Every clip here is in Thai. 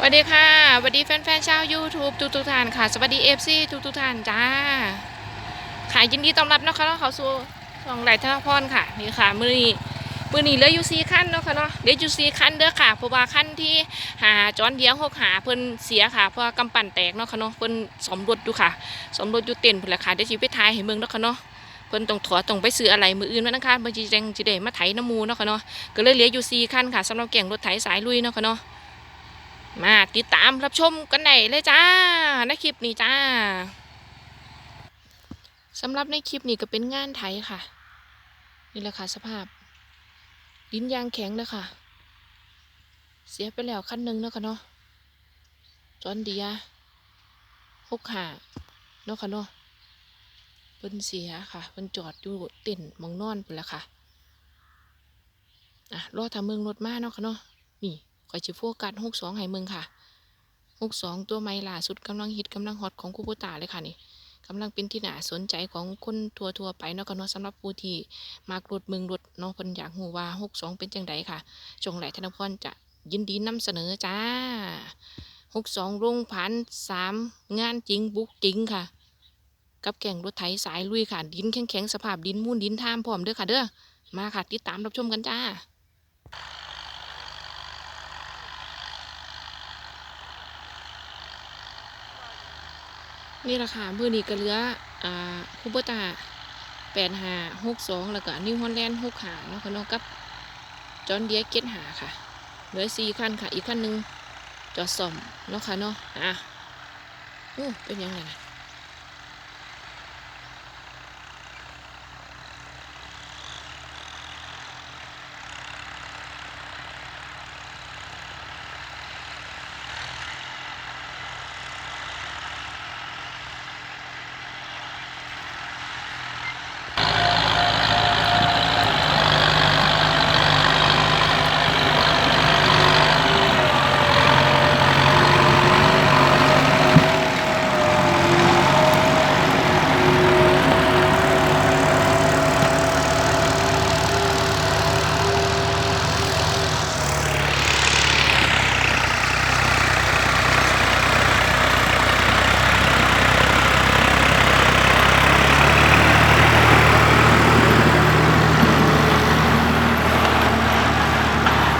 สวัสดีค่ะสวัสดีแฟนๆชาว YouTube ทุกทุกๆท่านค่ะ สวัสดี FC ทุกทุกๆท่านจ้า ค่ะยินดีต้อนรับนะคะเนาะเขาสู่ช่องไหลธนพรค่ะ นี่ค่ะ มือนี้มือนี้เหลืออยู่สีขั้นเนาะค่ะเนาะเดี๋ยวอยู่สีขั้นเด้อค่ะ เพราะว่าขั้นที่หาจอนเดียวหกหาเพิ่นเสียค่ะ เพราะว่ากำปั่นแตกเนาะค่ะเนาะเพิ่นสมรถอยู่ค่ะ สมรถอยู่เต็นเพิ่นแหละค่ะเดี๋ยวสิไปทายให้เมืองเนาะค่ะเนาะเพิ่นต้องถอต้องไปซื้ออะไรมืออื่นมานะคะบางทีจังสิได้มาไถน้ำมูเนาะค่ะเนาะก็เลยเหลืออยู่สีขั้นค่ะสำหรับแก่งรถไถสายลุยเนาะค่ะเนาะ มาติดตามรับชมกันได้เลยจ้าในคลิปนี้จ้าสำหรับในคลิปนี้ก็เป็นงานไถค่ะ นี่แหละค่ะสภาพ ดินยางแข็งเลยค่ะ เสียไปแล้วคันหนึ่งเนาะค่ะเนาะจอนเดียหกหาเนาะค่ะเนาะเพิ่นเสียค่ะเพิ่นจอดอยู่เต็นมองนอนไปแล้วค่ะอะรอทำเมืองรถมาเนาะค่ะเนาะนี่ ข่อยจะโฟกัสหกสองให้มึงค่ะหกสองตัวไม่ล่าสุดกำลังฮิตกำลังฮอตของคูโบตาเลยค่ะนี่กำลังเป็นที่น่าสนใจของคนทัวทัวไปเนาะกันเนาะสำหรับผู้ที่มากรถเมืองรถเนาะเพิ่นอยากหูว่าหกสองเป็นจังไดค่ะจงไหลธนพรจะยินดีนำเสนอจ้าหกสองลงผ่านสามงานจริงบุกจริงค่ะ กับแก่งรถไถสายลุยค่ะดินแข็งๆสภาพดินมูนดินท่ามพร้อมเด้อค่ะเด้อมาค่ะติดตามรับชมกันจ้า นี่แหละค่ะมือนี้ก็เหลืออ่าคูเบอร์ตาแปดหาหกสองแล้วก็นิวฮอลแลนด์หกหาเนาะค่ะเนาะกับจอห์นเดียเก็ตหาค่ะ เหลือสี่คันค่ะ อีกคันหนึ่งจอดสอมเนาะค่ะเนาะอะอู้เป็นยังไงนะ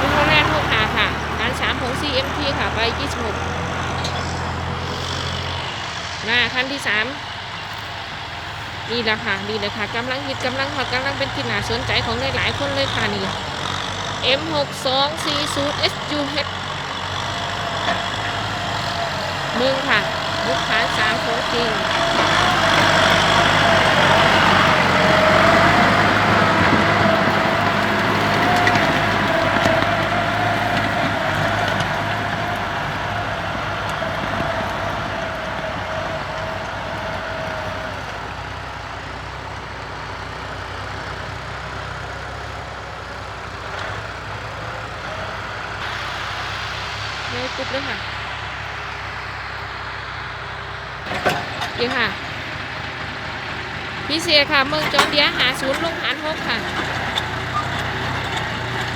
นิวฮอลแลนด์หกหาค่ะฐานสามของ CMT ค่ะไปยี่สิบหกมาคันที่สาม นี่แหละค่ะนี่แหละค่ะกำลังฮิตกำลังฮอตกำลังเป็นที่น่าสนใจของหลายๆคนเลยค่ะนี่ M6240 SUH มึงค่ะลูกค้าสามของจริง เลยปุ๊บเลยค่ะนี่ค่ะ พี่เสียค่ะ เมืองจอนเดียหาศูนย์ลงหารหกค่ะ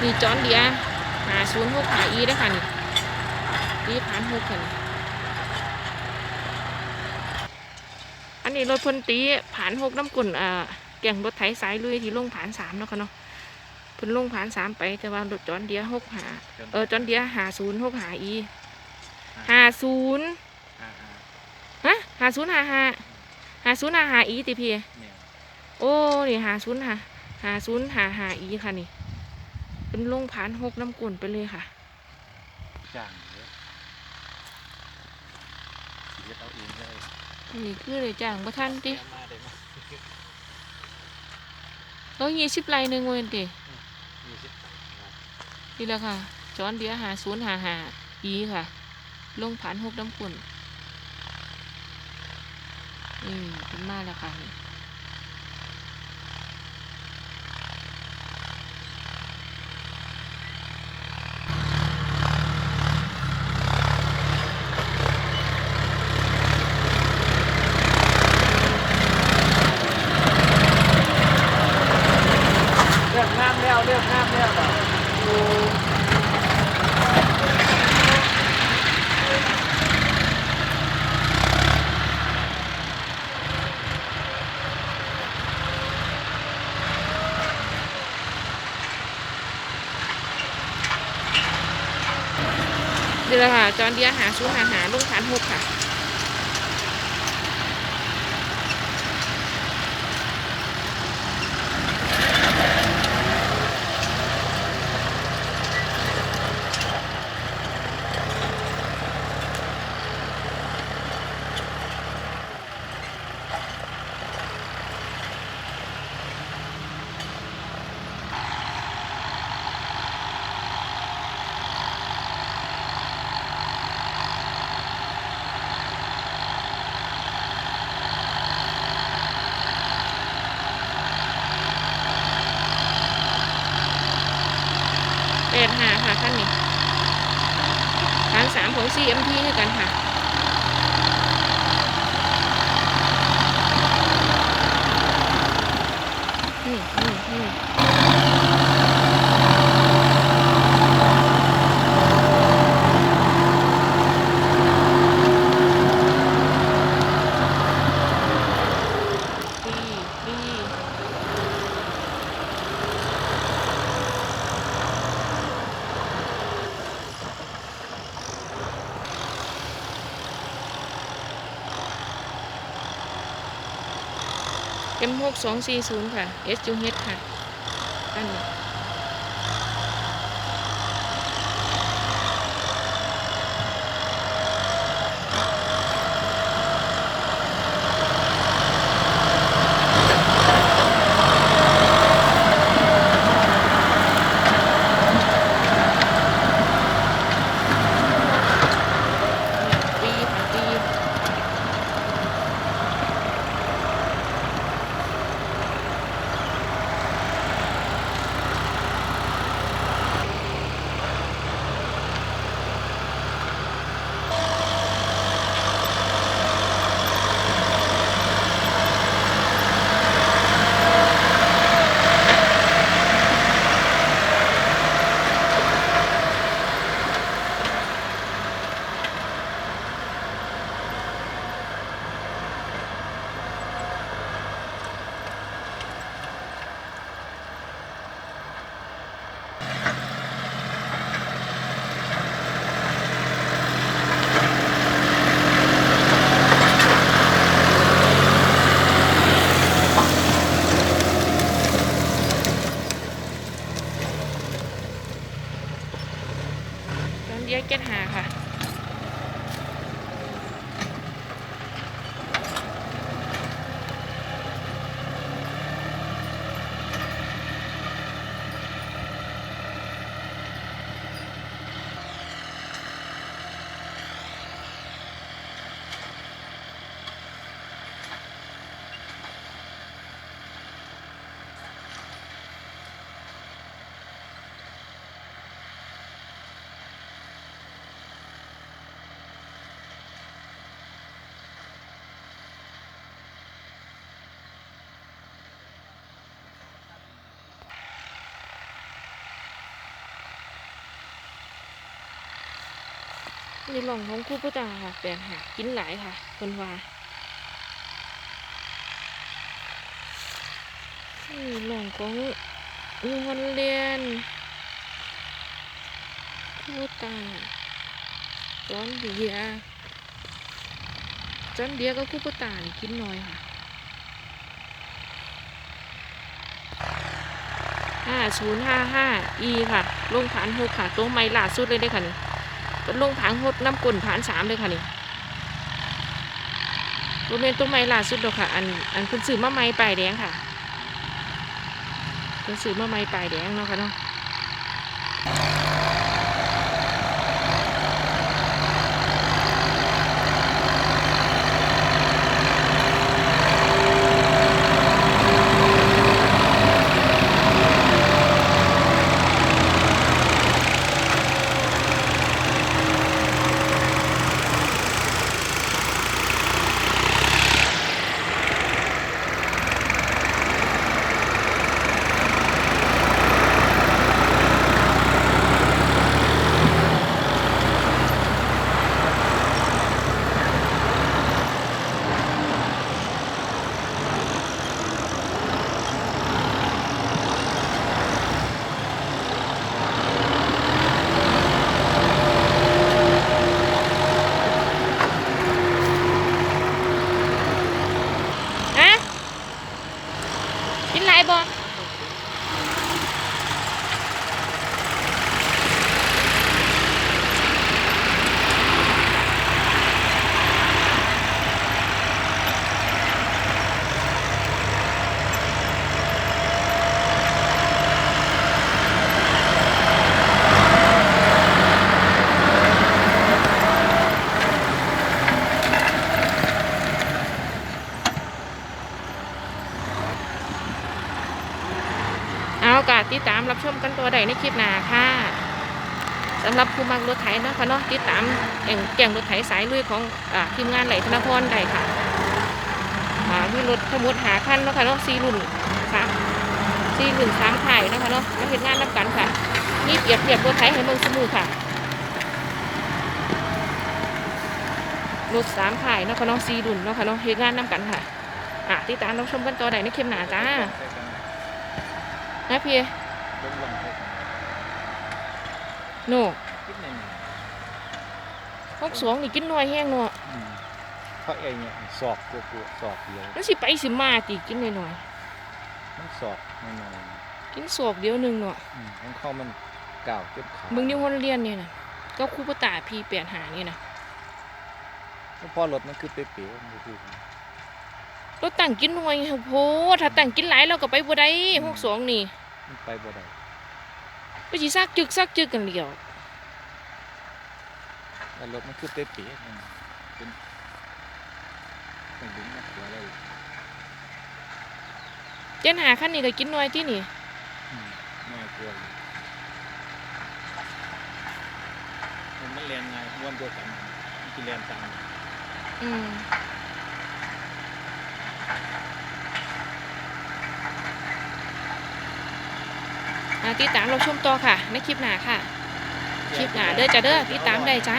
นี่จอนเดียหาศูนย์หกหาอีได้ค่ะนี่นี่ผ่านหกค่ะนี่อันนี้รถพลตีผ่านหกน้ำกุ่นอ่าแก่งรถไถสายลุยที่ลงผ่านสามเนาะค่ะเนาะพิ่นลงผ่านสามไปแต่ว่ารถจอนเดียหกหาเออจอนเดียหาศูนย์หกหาอี หาศูนย์อ่าอ่าฮะหาศูนย์หาหาหาศูนย์หาหาอีติพี่เนี่ยโอ้นี่หาศูนย์หาหาศูนย์หาหาอีค่ะนี่ เป็นลงผ่านหกน้ำกุ่นไปเลยค่ะจ้างเยอะชีวิตเอาเองเลยนี่คือเลยจ้างประท่านติมาได้ไหมร้อยยี่สิบไรหนึ่งเว้นติยี่สิบนี่แหละค่ะจอนเดียหาศูนย์หาหาอีค่ะ ลงผ่านหกน้ำกุ่นอืมเป็นมาแล้วค่ะนี่ เลือกน้ำแล้วเลือกน้ำแล้ว โแหละค่ะ จอนเดียหาศูนย์หาหาลงฐานหกค่ะ แปดหาค่ะท่านนี้ทางสาม ของ CMT คือกันค่ะ อืมอืมอืมดีดี M ห กสองสี่ศูนย์ค่ะ S U H ค่ะอันนี้ ปีค่ะปี ตอนเดียกเก็ตหาค่ะ นี่หลองของคู่พุทธาค่ะแปลนหากินหลายค่ะคนว่านี่หลองของยูฮอนเลียนครู่พุทธาจอนเดียจอนเดียก็คู่พุทธางกินน้อยค่ะห้าศูนย์ห้าห้า E ค่ะ ลงฐานหกค่ะตัวไม่ล่าสุดเลยได้ค่ะนี่ เป็นลงผางหดน้ำกลนผานสามเลยค่ะนี่โรเมนต้นไม้ล่าสุดดอกค่ะ อันอันคุณสื่อมะไม้ปลายแดงค่ะคุณสื่อมะไม้ปลายแดงเนาะค่ะเนาะ ติดตามรับชมกันตัวใดในคลิปหน้าค่ะสำหรับผู้มักรถไถนะคะเนาะติดตามแก่งแก่งรถไถสายลุยของอทีมงานไหลธนพรได้ค่ะอ่ามีรถทั้งหมดหาคันเนาะค่ะเนาะสี่รุ่นสามสี่รุ่นสามถ่ายนะคะเนาะมาเห็นงานนับกันค่ะนี่เปรียบเทียบรถไถให้เบิ่งสมูค่ะรถสามถ่ายเนาะค่ะเนาะสี่รุ่นเนาะค่ะเนาะเห็นงานนับกันค่ะอะติดตามรับชมกันตัวใดในคลิปหนาจ้า นะพี่ลงลงใส่กันโน่คิดในหนึ่งพวกสวงนี่กินน้อยแห้งเนาะอืมเพราะไอ้เนี่ยสอกกลัวๆสอกเดียวมันสิไปสิมาติกินน้อยมันสอกหน่อยๆกินศอกเดียวหนึงเนาะๆอืมของเขามันก่าวเจ็บขามึงนี่คนเรียนนี่นะก็ครูปตาพี่เปลี่ยนหานี่นะแล้วพอรถมันคือเป๊ะๆมันคือ เราตั้งกินน้อยโหถ้าตั้งกินหลายเราก็ไปบ่ได้พวกสวงนี่มันไปบ่ได้ไปสิซักจึกซักจึกกันเดียวแต่รถมันคือเป๊ะๆมันเป็นเป็นดึงมาหัวเลยเจนหาคันนี้ก็กินน้อยที่นี่อืมน่ากลัวอยู่มันมันเรียนไงม้วนเดียวกันมันคือเรียนตามอืมอะ ติดตามเราชมต่อค่ะ ในคลิปหน้าค่ะ คลิปหน้าเด้อจ้าเด้อติดตามได้จ้า